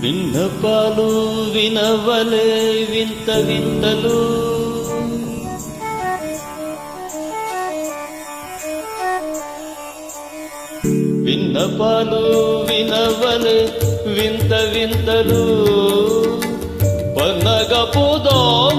విన్నపాలు వినవలే వింత వింతలు. విన్నపాలు వినవలే వింత వింతలు. పన్నగ పోదో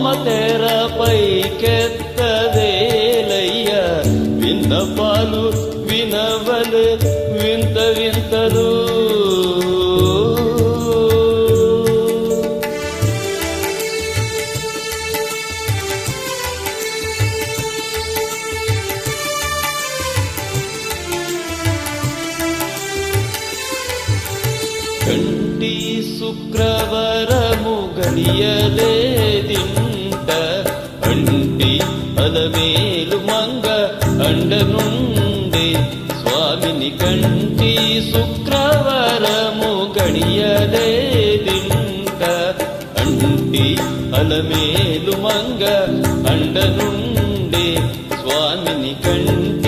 కంటి శుక్రవరము గడియలేదింట అంటి అలమేలు మంగ అండనుండే. స్వామిని కంటి శుక్రవరము గడియలేదింట అంటి అలమేలు మంగ అండనుండే. స్వామిని కంటి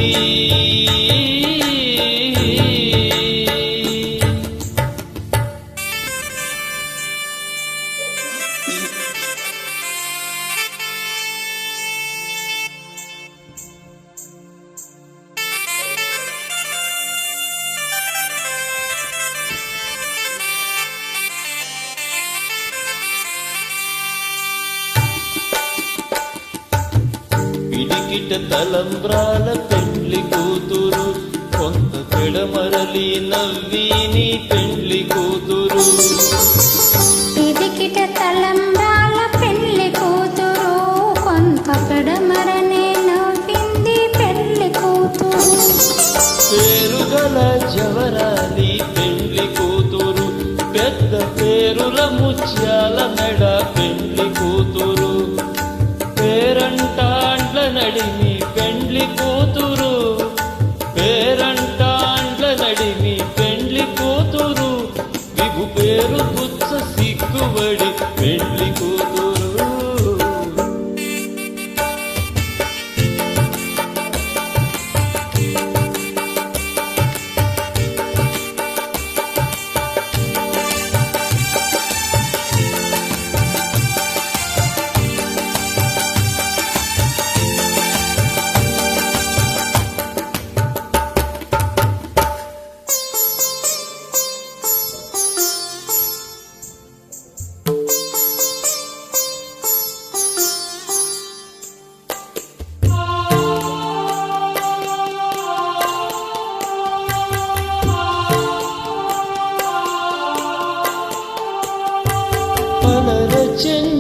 పిడికిట తలంబ్రాల పెండ్లి కూతురు. కొంత పెడమరలి నవ్విని పెండ్లి కూతురు. పిడికిట తలంబ్రాల పెళ్ళి కూతురు. కొంత పెడమరనే నవ్వింది పెళ్ళి కూతురు. పేరు గల జవరాలి పెండ్లి కూతురు. పెద్ద పేరుల ముత్యాల మెడ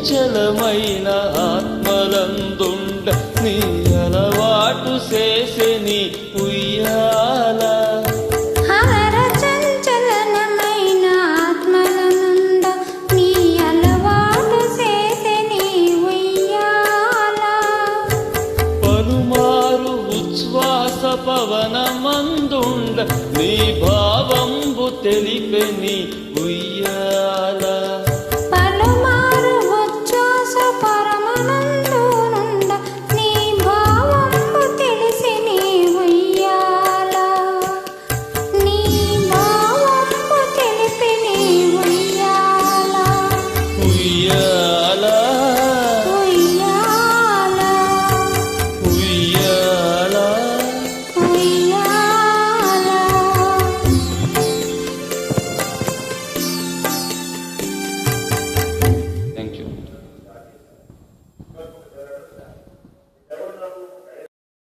చెంచలమైన ఆత్మలందుండ నీ అలవాటు చేసే నీ ఉయ్యాల. పవన మందుండ నీ భావంబు తెలిపెని